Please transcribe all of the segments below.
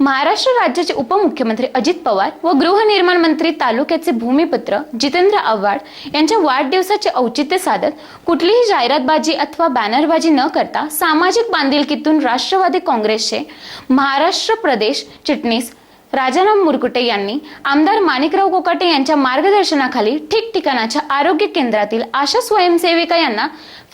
महाराष्ट्र राज्याचे उपमुख्यमंत्री अजित पवार व गृहनिर्माण मंत्री तालुक्याचे भूमिपुत्र जितेंद्र आव्हाड यांच्या वाढदिवसाचे औचित्य साधत कुठलीही जाहिरातबाजी अथवा बॅनरबाजी न करता सामाजिक बांधिलकीतून राष्ट्रवादी काँग्रेसचे महाराष्ट्र प्रदेश चिटणीस राजाराम मुरकुटे यांनी आमदार माणिकराव कोकाटे यांच्या मार्गदर्शनाखाली ठिकठिकाणाच्या आरोग्य केंद्रातील आशा स्वयंसेविका यांना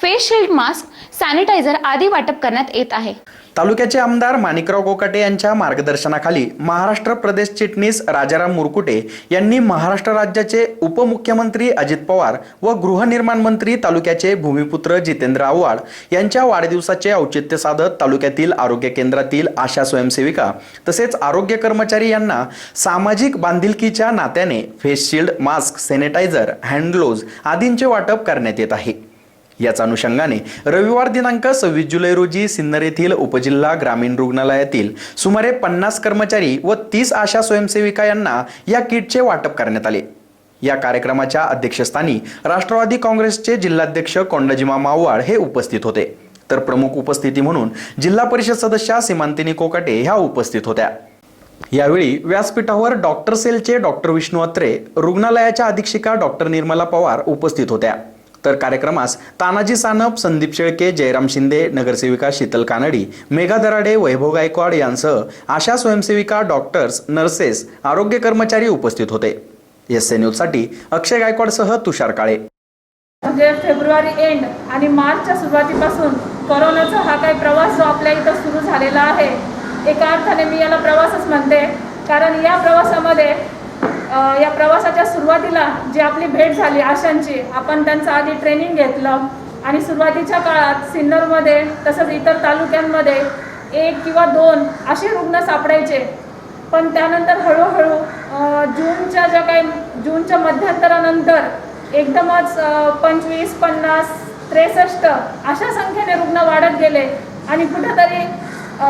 फेस शिल्ड मास्क सॅनिटायझर आदी वाटप करण्यात येत आहे. तालुक्याचे आमदार माणिकराव कोकाटे यांच्या मार्गदर्शनाखाली महाराष्ट्र प्रदेश चिटणीस राजाराम मुरकुटे यांनी महाराष्ट्र राज्याचे उपमुख्यमंत्री अजित पवार व गृहनिर्माण मंत्री तालुक्याचे भूमिपुत्र जितेंद्र आव्हाड यांच्या वाढदिवसाचे औचित्य साधत तालुक्यातील आरोग्य केंद्रातील आशा स्वयंसेविका तसेच आरोग्य कर्मचारी यांना सामाजिक बांधिलकीच्या नात्याने face shield mask sanitiser hand gloves आदींचे वाटप करण्यात येत आहे. याच अनुषंगाने रविवार दिनांक सव्वीस जुलै रोजी सिन्नर येथील उपजिल्हा ग्रामीण रुग्णालयातील सुमारे पन्नास कर्मचारी व तीस आशा स्वयंसेविका यांना या किटचे वाटप करण्यात आले. या कार्यक्रमाच्या अध्यक्षस्थानी राष्ट्रवादी काँग्रेसचे जिल्हाध्यक्ष कोंडजिमा माववाड हे उपस्थित होते. तर प्रमुख उपस्थिती म्हणून जिल्हा परिषद सदस्या सीमांतिनी कोकाटे ह्या उपस्थित होत्या. यावेळी व्यासपीठावर डॉक्टर सेलचे डॉक्टर विष्णू अत्रे रुग्णालयाच्या अधीक्षिका डॉक्टर निर्मला पवार उपस्थित होत्या. तर कार्यक्रमास तानाजी सानप संदीप शेळके जयराम शिंदे नगरसेविका शीतल कानडी मेघा दराडे वैभव गायकवाड यांसह आशा स्वयंसेविका डॉक्टर्स नर्सेस आरोग्य कर्मचारी उपस्थित होते. एस एन न्यूजसाठी अक्षय गायकवाडसह तुषार काळे. म्हणजे फेब्रुवारी एंड आणि मार्चच्या सुरुवातीपासून कोरोनाचा हा काही प्रवास जो आपल्या इथं सुरू झालेला आहे एका अर्थाने मी याला प्रवासच म्हणते. कारण या प्रवासामध्ये या प्रवासाच्या सुरुवातीला जी आपली भेट झाली आशांची आपण त्यांचं आधी ट्रेनिंग घेतलं आणि सुरुवातीच्या काळात सिन्नरमध्ये तसंच इतर तालुक्यांमध्ये एक किंवा दोन असे रुग्ण सापडायचे. पण त्यानंतर हळूहळू जूनच्या ज्या काही जूनच्या मध्यंतरानंतर एकदमच पंचवीस पन्नास त्रेसष्ट अशा संख्येने रुग्ण वाढत गेले आणि कुठेतरी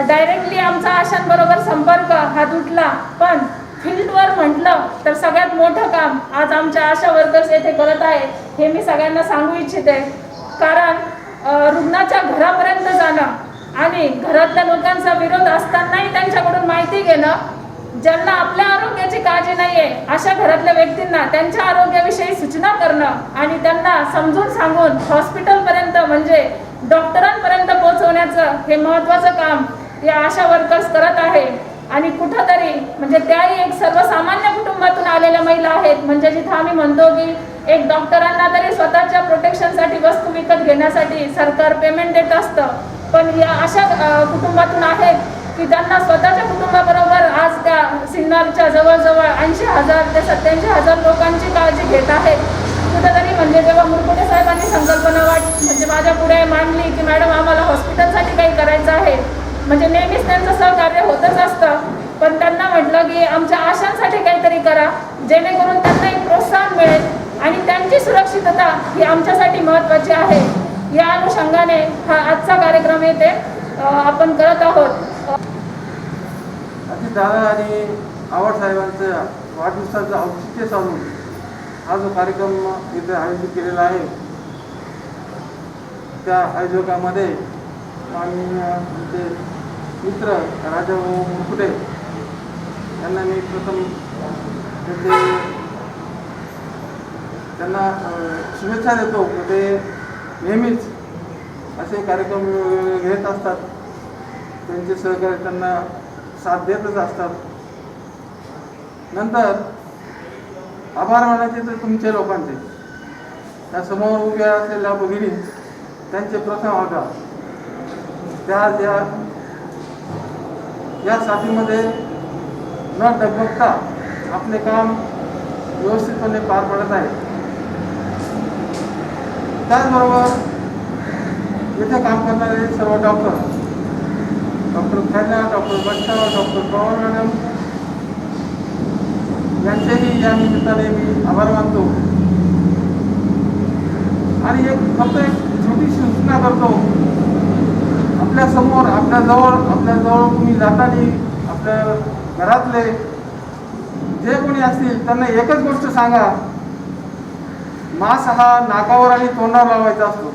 डायरेक्टली आमचा आशांबरोबर संपर्क हा तुटला पण फील्डवर म्हटलं तर सगळ्यात मोठं काम आज आमच्या आशा वर्कर्स येथे करत आहे हे मी सगळ्यांना सांगू इच्छिते. कारण रुग्णाच्या घरापर्यंत जाणं आणि घरातल्या लोकांचा विरोध असतानाही त्यांच्याकडून माहिती घेणं ज्यांना आपल्या आरोग्याची काळजी नाही आहे अशा घरातल्या व्यक्तींना त्यांच्या आरोग्याविषयी सूचना करणं आणि त्यांना समजून सांगून हॉस्पिटलपर्यंत म्हणजे डॉक्टरांपर्यंत पोहोचवण्याचं हे महत्त्वाचं काम या आशा वर्कर्स करत आहे. आणि कुठंतरी म्हणजे त्याही एक सर्वसामान्य कुटुंबातून आलेल्या महिला आहेत. म्हणजे जिथं आम्ही म्हणतो की एक डॉक्टरांना तरी स्वतःच्या प्रोटेक्शनसाठी वस्तू विकत घेण्यासाठी सरकार पेमेंट देत असतं. पण या अशा कुटुंबातून आहेत की त्यांना स्वतःच्या कुटुंबाबरोबर आज त्या सिन्नरच्या जवळजवळ ऐंशी हजार ते सत्याऐंशी हजार लोकांची काळजी घेत आहेत. कुठंतरी म्हणजे जेव्हा मुरकुटे साहेबांनी संकल्पना वाट म्हणजे माझ्या पुढे मांडली की मॅडम आम्हाला हॉस्पिटलसाठी काही करायचं आहे. म्हणजे नेहमीच त्यांचं सहकार्य होतच असतं. पण त्यांना म्हटलं की आमच्या आशांसाठी काहीतरी करा जेणेकरून त्यांना एक प्रोत्साहन मिळेल आणि त्यांची सुरक्षितता ही आमच्यासाठी महत्त्वाची आहे. या अनुषंगाने हा आजचा कार्यक्रम येथे आपण करत आहोत. दादा आणि आवड साहेबांचं वाढदिवसाचं औचित्य साधून हा जो कार्यक्रम इथे आयोजित केलेला आहे त्या आयोजकामध्ये आम्ही मित्र राजा मुकुटे यांना मी प्रथम त्यांचे त्यांना शुभेच्छा देतो. ते नेहमीच असे कार्यक्रम घेत असतात. त्यांचे सहकारी त्यांना साथ देतच असतात. नंतर आभार मानायचे तर तुमचे लोकांचे. त्या समोर उभ्या असलेल्या भगिनी त्यांचे प्रथम आभार. त्या ज्या या साथीमध्ये न डगमगता आपले काम व्यवस्थितपणे पार पडत आहे. त्याचबरोबर येथे काम करणारे सर्व doctor doctor Khaina doctor Bachcha doctor Pawar madam यांचेही या निमित्ताने मी आभार मानतो. आणि एक फक्त एक छोटीशी सूचना करतो. आपल्यासमोर आपल्या जवळ आपल्या जवळ तुम्ही जाताना आपल्या घरातले जे कोणी असतील त्यांना एकच गोष्ट सांगा. मास हा नाकावर आणि तोंडावर लावायचा असतो.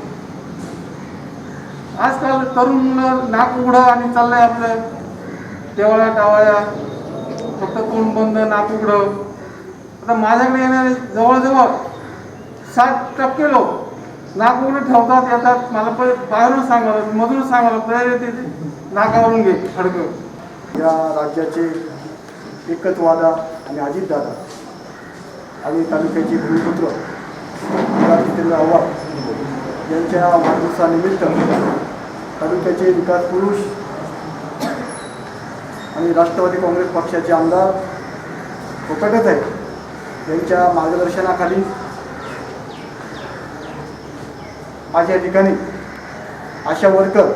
आजकाल तरुण मुलं नाक उघडं आणि चाललंय आपलं. टेवळ्या टावळ्या फक्त तोंड बंद नाक उघडं. आता माझ्याकडे येणारे जवळजवळ साठ टक्के लोक नाक ठेवतात येतात. मला पण बाहेरून सांगावं मधून सांगावं प्रेरित येते नाकावरून घे खडकं. या राज्याचे एकच वादा आणि अजितदादा आणि तालुक्याचे भूमिपुत्र. जितेंद्र आव्हाड यांच्या वाढदिवसानिमित्त तालुक्याचे विकास पुरुष आणि राष्ट्रवादी काँग्रेस पक्षाचे आमदार कोकटच आहेत. यांच्या मार्गदर्शनाखाली आज या ठिकाणी आशा वर्कर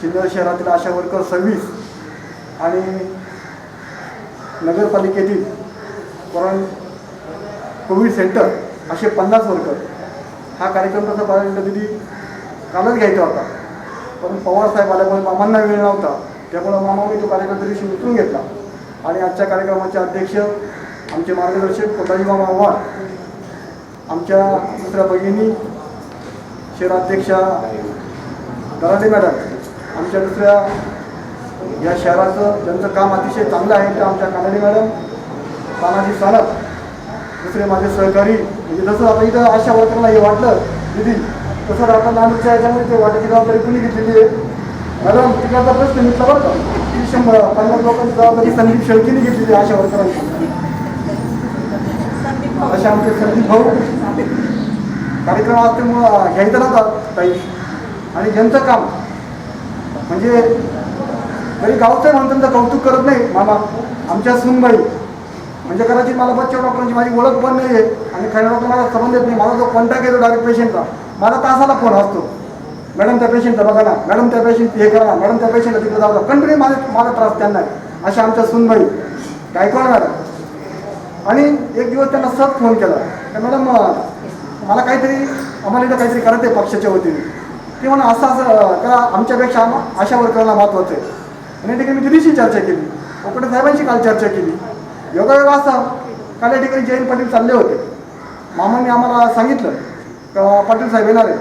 सिन्नर शहरातील आशा वर्कर सर्व्हिस आणि नगरपालिकेतील कोरोना कोविड सेंटर असे पन्नास वर्कर. हा कार्यक्रम कसा पाहिजे कधी कालच घ्यायचा होता. पण पवार साहेब आल्यामुळे मामांना वेळ नव्हता. त्यामुळे मामाने तो कार्यक्रम दिवशी उतरून घेतला. आणि आजच्या कार्यक्रमाचे अध्यक्ष आमचे मार्गदर्शक कोटाजी मामा आव्हाड आमच्या दुसऱ्या भगिनी शहराध्यक्षा दराडे मॅडम आमच्या दुसऱ्या या शहराचं ज्यांचं काम अतिशय चांगलं आहे ते आमच्या कानडी मॅडम तानाजी सानप दुसरे माझे सहकारी. म्हणजे जसं आता इथं अशा वर्करला हे वाटलं दिदी तसं आता नांदूरच्या याच्यामध्ये ते वाटायची जबाबदारी कुणी घेतलेली आहे? मॅडम तिकडचा प्रश्न मिटला बरं का? ती शंभर पन्नास लोकांची जबाबदारी संदीप शेळकीने घेतलेली आहे अशा वर्करांची. अशा आमचे संदीप भाऊ. कार्यक्रम असल्यामुळं घ्यायचा नव्हता ताई. आणि ज्यांचं काम म्हणजे तरी गावचं म्हणून त्यांचं कौतुक करत नाही मामा. आमच्या सुनबाई म्हणजे कदाचित मला बच्चा डॉक्टरांची माझी ओळख पण नाही आहे आणि खऱ्या डॉक्टर मला संबंध येत नाही. माझा जो कॉन्टॅक्ट येतो डायरेक्ट पेशंटचा मला तासाला फोन असतो. मॅडम त्या पेशंटचा बघा ना. मॅडम त्या पेशंट हे करा. ना मॅडम त्या पेशंटला तिकडे जाऊ कंटिन्यू माझे माझा त्रास त्यांना आहे. अशा आमच्या सुनबाई. गायकवाड मॅडम आणि एक दिवस त्यांना सत फोन केला. तर मॅडम मला काहीतरी आम्हाला इथं काहीतरी करत आहे पक्षाच्या वतीने. ते म्हणा असं असं करा आमच्यापेक्षा आम्हा अशा वर्करला महत्त्वाचं आहे. आणि ठिकाणी मी दिदीशी चर्चा केली. कोकटे साहेबांशी काल चर्चा केली. योगायोग असा काल या ठिकाणी जयंत पाटील चालले होते. मामांनी आम्हाला सांगितलं का पाटील साहेब येणार आहे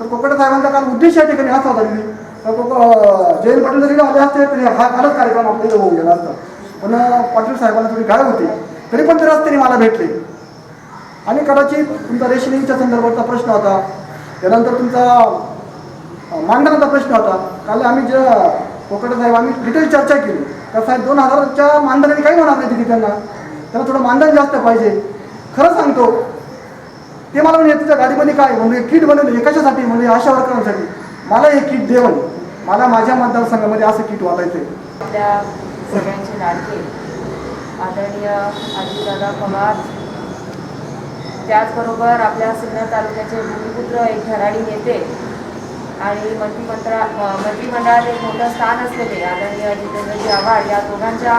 तर कोकडे साहेबांचा काल उद्देश या ठिकाणी असा होता दिदी तर कोक जयंत पाटील जरी आले असते तरी हा कालच कार्यक्रम आपल्याला होऊन गेला असता. पण पाटील साहेबांना थोडी गाय होती. तरी पण ते रस्त्याने मला भेटले. आणि कदाचित तुमचा रेशनिंगच्या संदर्भातला प्रश्न होता त्यानंतर तुमचा अं, प्रश्न होता. काल आम्ही जे कोकटे साहेब आम्ही डिटेल चर्चा केली. तर साहेब दोन हजाराच्या मानधनाने काही होणार नाही तिथे त्यांना. त्यांना थोडं मानधन जास्त पाहिजे. खरं सांगतो ते मला म्हणजे तुझ्या गाडीमध्ये काय म्हणजे किट बनवलं हे कशासाठी? म्हणजे अशा वर्करांसाठी. मला हे किट दे म्हणे. मला माझ्या मतदारसंघामध्ये असं किट वाटायचं आहे आपल्या सगळ्यांचे लाडके. आदरणीय अजितदादा पवार त्याचबरोबर आपल्या सिन्नर तालुक्याचे भूमिपुत्र एक घराडी नेते आणि मंत्रिमंत्रा मंत्रिमंडळात एक मोठं स्थान असलेले आदरणीय जितेंद्रजी आव्हाड या दोघांच्या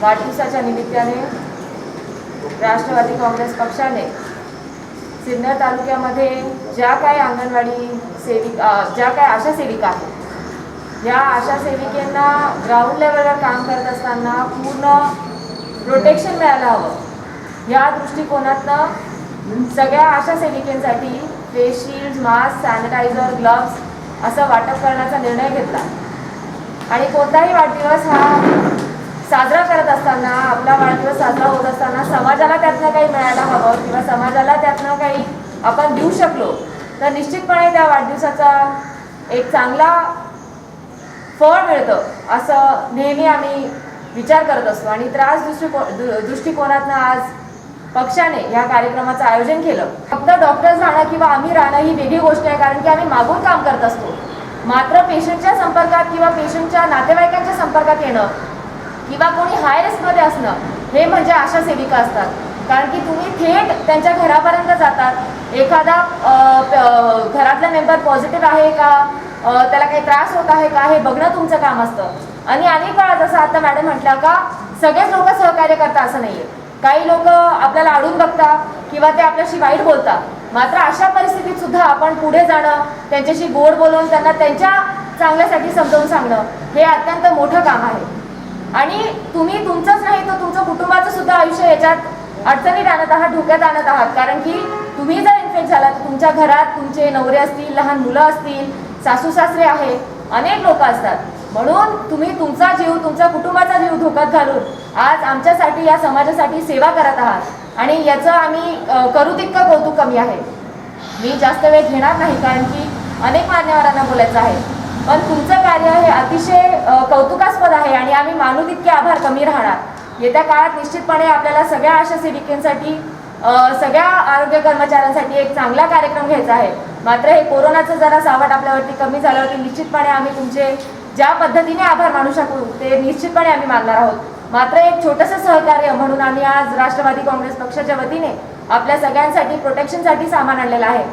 वाढदिवसाच्या निमित्ताने राष्ट्रवादी काँग्रेस पक्षाने सिन्नर तालुक्यामध्ये ज्या काय अंगणवाडी सेविका ज्या काय आशा सेविका आहेत या आशा सेविकेंना ग्राउंड लेवलवर काम करत असताना पूर्ण प्रोटेक्शन मिळायला हवं. या दृष्टिकोनातनं सगळ्या आशा सेविकेंसाठी face shield mask sanitiser gloves असं वाटप करण्याचा निर्णय घेतला. आणि कोणताही वाढदिवस हा साजरा करत असताना आपला वाढदिवस साजरा होत असताना समाजाला त्यातनं काही मिळायला हवं किंवा समाजाला त्यातनं काही आपण देऊ शकलो तर निश्चितपणे त्या वाढदिवसाचा एक चांगला फळ मिळतं असं नेहमी आम्ही विचार करत असतो. आणि त्रास दृष्टिको दृ- दृष्टिकोनातनं आज पक्षाने या कार्यक्रमाचं आयोजन केलं. फक्त डॉक्टर्स राहणं किंवा आम्ही राहणं ही वेगळी गोष्ट आहे कारण की आम्ही मागून काम करत असतो. मात्र पेशंटच्या संपर्कात किंवा पेशंटच्या नातेवाईकांच्या संपर्कात येणं किंवा कोणी हाय रिस्कमध्ये असणं हे म्हणजे आशा सेविका असतात. कारण की तुम्ही थेट त्यांच्या घरापर्यंत जातात. एखादा घरातला मेंबर पॉझिटिव्ह आहे का? त्याला काही त्रास होत आहे का? हे बघणं तुमचं काम असतं. आणि अनेक वेळा जसं आता मॅडम म्हटलं का सगळेच लोक सहकार्य करतात असं नाही आहे काही लोक आपल्याला अडून बघतात किंवा ते आपल्याशी वाईट बोलतात. मात्र अशा परिस्थितीत सुद्धा आपण पुढे जाणं त्यांच्याशी गोड बोलवून त्यांना त्यांच्या चांगल्यासाठी समजावून सांगणं हे अत्यंत मोठं काम आहे. आणि तुम्ही तुमचंच नाही तर तुमचं कुटुंबाचं सुद्धा आयुष्य याच्यात अडचणीत आणत आहात धोक्यात आणत आहात. कारण की तुम्ही जर इन्फेक्ट झाला तर तुमच्या घरात तुमचे नवरे असतील लहान मुलं असतील सासू सासरे आहे अनेक लोक असतात. म्हणून तुम्ही तुमचा जीव तुमच्या कुटुंबाचा जीव धोक्यात घालून आज आमच्यासाठी या समाजासाठी सेवा करत आहात. आणि याचं आम्ही करू तितकं कौतुक कमी आहे. मी जास्त वेळ घेणार नाही कारण की अनेक मान्यवरांना बोलायचं आहे. पण तुमचं कार्य हे अतिशय कौतुकास्पद आहे आणि आम्ही मानू तितके आभार कमी राहणार. येत्या काळात निश्चितपणे आपल्याला सगळ्या आशा सेविकेंसाठी सगळ्या आरोग्य कर्मचाऱ्यांसाठी एक चांगला कार्यक्रम घ्यायचा आहे. मात्र हे कोरोनाचं जरा सावट आपल्यावरती कमी झाल्यावरती निश्चितपणे आम्ही तुमचे ज्या पद्धतीने आभार मानू शकू ते निश्चितपणे आम्ही मानणार आहोत. मात्र एक छोटंसं सहकार्य म्हणून आम्ही आज राष्ट्रवादी काँग्रेस पक्षाच्या वतीने आपल्या सगळ्यांसाठी प्रोटेक्शनसाठी सामान आणलेलं आहे.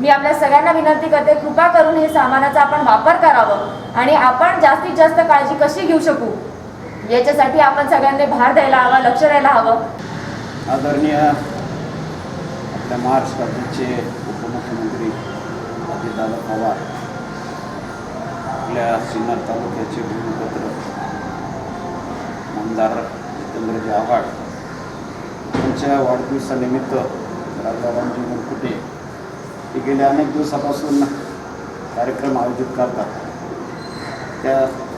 मी आपल्या सगळ्यांना विनंती करते कृपा करून हे सामानाचा आपण वापर करावं आणि आपण जास्तीत जास्त काळजी कशी घेऊ शकू? याच्यासाठी आपण सगळ्यांनी भार द्यायला हवा लक्ष द्यायला हवं. आदरणीय आपल्या महाराष्ट्राचे उपमुख्यमंत्री अजितदादा पवार आपल्या सिन्नर तालुक्याचे भूमिपत्र आमदार जितेंद्रजी आव्हाड यांच्या वाढदिवसानिमित्त राजारामजी मुरकुटे हे गेल्या अनेक दिवसापासून कार्यक्रम आयोजित करतात. त्या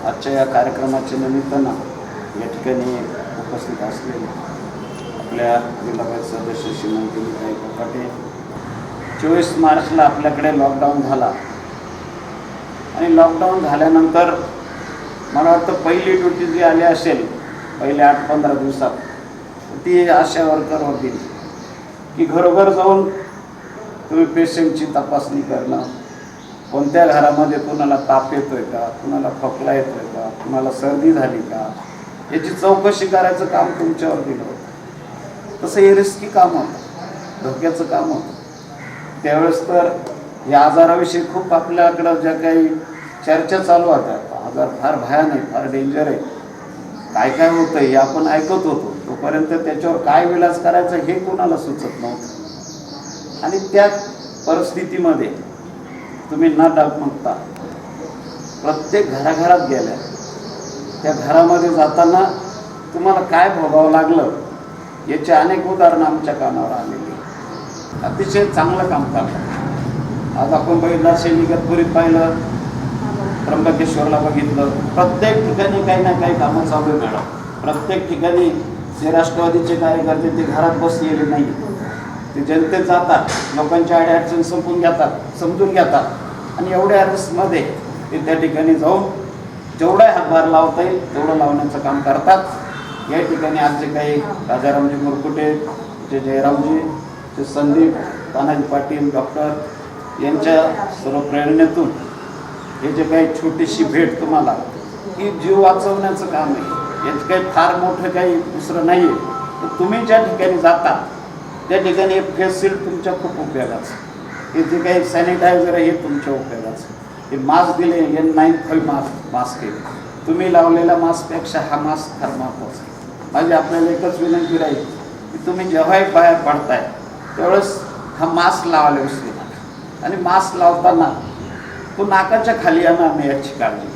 आजच्या या कार्यक्रमाच्या निमित्तानं या ठिकाणी उपस्थित असलेले आपल्या जिल्हा सदस्य श्रीमंती कोकाटे चोवीस मार्चला आपल्याकडे लॉकडाऊन झाला. आणि लॉकडाऊन झाल्यानंतर मला वाटतं पहिली ड्युटी जी आली असेल पहिल्या आठ पंधरा दिवसात ती आशा वर्कर होती की घरोघर जाऊन तुम्ही पेशंटची तपासणी करणं. कोणत्या घरामध्ये कुणाला ताप येतोय का? कुणाला खोकला येतोय का? कुणाला सर्दी झाली का? याची चौकशी करायचं काम तुमच्यावर दिलं होतं तसं हे रिस्की काम होतं. धोक्याचं काम होतं. त्यावेळेस तर या आजाराविषयी खूप आपल्याकडं ज्या काही चर्चा चालू होत्या आजार फार भयानक फार डेंजर आहे. काय काय होतं हे आपण ऐकत होतो. तोपर्यंत त्याच्यावर काय विलास करायचा हे कोणाला सुचत नव्हतं. आणि त्या परिस्थितीमध्ये तुम्ही न डगमगता. प्रत्येक घराघरात गेल्या. त्या घरामध्ये जाताना तुम्हाला काय भोगावं लागलं याची अनेक उदाहरणं आमच्या कानावर आलेली. आहेत. अतिशय चांगलं काम करतात. आज आपण बघितलं असेल पाहिलं त्र्यंबकेश्वरला बघितलं. प्रत्येक ठिकाणी काही ना काही कामं चालू आहे मॅडम. प्रत्येक ठिकाणी जे राष्ट्रवादीचे कार्यकर्ते ते घरात बसलेले नाही. ते जनतेत जातात लोकांच्या अडचणी संपून घेतात समजून घेतात. आणि एवढ्या रिस्कमध्ये ते त्या ठिकाणी जाऊन जेवढा हातभार लावता येईल तेवढं लावण्याचं काम करतात. या ठिकाणी आज जे काही राजारामजी मुरकुटे जे जयरामजी जे संदीप तानाजी पाटील डॉक्टर यांच्या सर्व प्रेरणेतून हे जे काही छोटीशी भेट तुम्हाला ही जीव वाचवण्याचं काम आहे. याचं काही फार मोठं काही दुसरं नाही आहे तर तुम्ही ज्या ठिकाणी जाता त्या ठिकाणी हे फेसिल तुमच्या खूप उपयोगाचं हे जे काही सॅनिटायझर आहे हे तुमच्या उपयोगाचं हे मास्क दिले N nine five mask mask आहे. तुम्ही लावलेल्या मास्कपेक्षा हा मास्क फार महत्त्वाचा आहे. माझी आपल्याला एकच विनंती राहील की तुम्ही जेव्हाही बाहेर पडताय त्यावेळेस हा मास्क लावायला विसरू आणि मास्क लावताना. तो नाकाच्या खाली आणा आम्ही याची काळजी